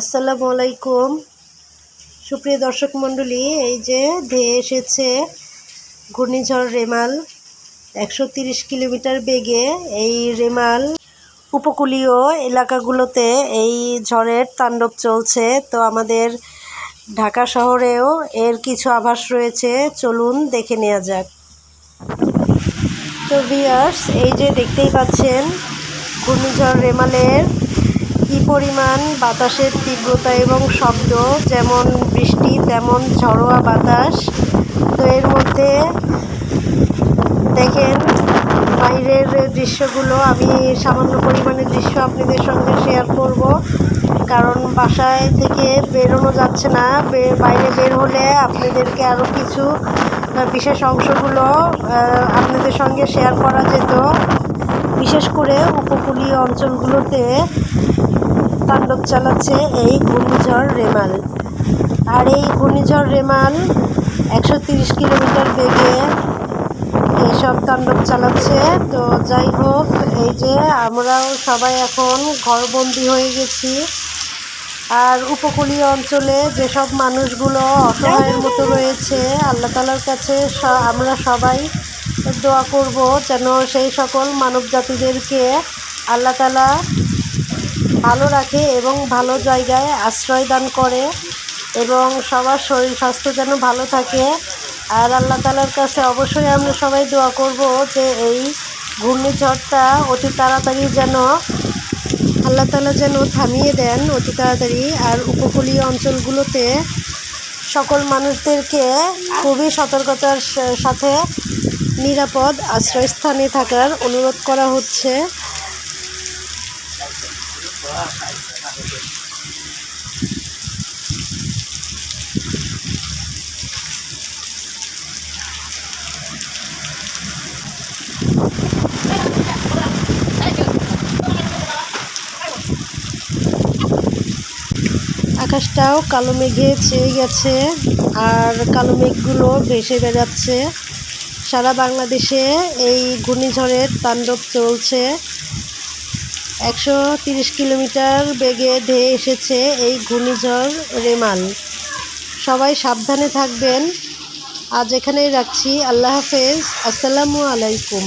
আসসালামু আলাইকুম। সুপ্রিয় দর্শক মণ্ডলী, এই যে ধেয়ে এসেছে ঘূর্ণিঝড় রেমাল, একশো তিরিশ কিলোমিটার বেগে এই রেমাল উপকূলীয় এলাকাগুলোতে এই ঝড়ের তাণ্ডব চলছে। তো আমাদের ঢাকা শহরেও এর কিছু আভাস রয়েছে। চলুন দেখে নেওয়া যাক। তো ভিয়ার্স এই যে দেখতেই পাচ্ছেন, ঘূর্ণিঝড় রেমালের কি পরিমাণ বাতাসের তীব্রতা এবং শব্দ? যেমন বৃষ্টি, তেমন ঝড়োয়া বাতাস। তো এর মধ্যে দেখেন, বাইরের দৃশ্যগুলো আমি সামান্য পরিমাণে দৃশ্য আপনাদের সঙ্গে শেয়ার করব। কারণ বাসায় থেকে বেরোনো যাচ্ছে না। বাইরে বের হলে আপনাদেরকে আরও কিছু বিশেষ অংশগুলো আপনাদের সঙ্গে শেয়ার করা যেত। বিশেষ করে উপকূলীয় অঞ্চলগুলোতে তাণ্ডব চালাচ্ছে এই ঘূর্ণিঝড় রেমাল। আর এই ঘূর্ণিঝড় রেমাল একশো তিরিশ কিলোমিটার বেগে এইসব তাণ্ডব চালাচ্ছে। তো যাই হোক, এই যে আমরাও সবাই এখন ঘরবন্দি হয়ে গেছি। আর উপকূলীয় অঞ্চলে যেসব মানুষগুলো অসহায়ের মতো রয়েছে, আল্লাহ তালার কাছে আমরা সবাই দোয়া করব যেন সেই সকল মানব জাতিদেরকে আল্লাহ তালা ভালো রাখে এবং ভালো জায়গায় আশ্রয় দান করে এবং সবার শরীর স্বাস্থ্য যেন ভালো থাকে। আর আল্লাহ তালার কাছে অবশ্যই আমরা সবাই দোয়া করব যে এই ঘূর্ণিঝড়টা অতি তাড়াতাড়ি যেন আল্লাহ তালা যেন থামিয়ে দেন অতি তাড়াতাড়ি। আর উপকূলীয় অঞ্চলগুলোতে সকল মানুষদেরকে খুবই সতর্কতার সাথে নিরাপদ আশ্রয়স্থানে থাকার অনুরোধ করা হচ্ছে। আকাশটাও কালো মেঘে ছেয়ে গেছে আর কালো মেঘগুলো ভেসে বেড়াচ্ছে। সারা বাংলাদেশে এই ঘূর্ণিঝড়ের তাণ্ডব চলছে। একশো কিলোমিটার বেগে ধেয়ে এসেছে এই ঘূর্ণিঝড় রেমাল। সবাই সাবধানে থাকবেন। আজ এখানেই রাখছি। আল্লাহ হাফেজ। আসসালামু আলাইকুম।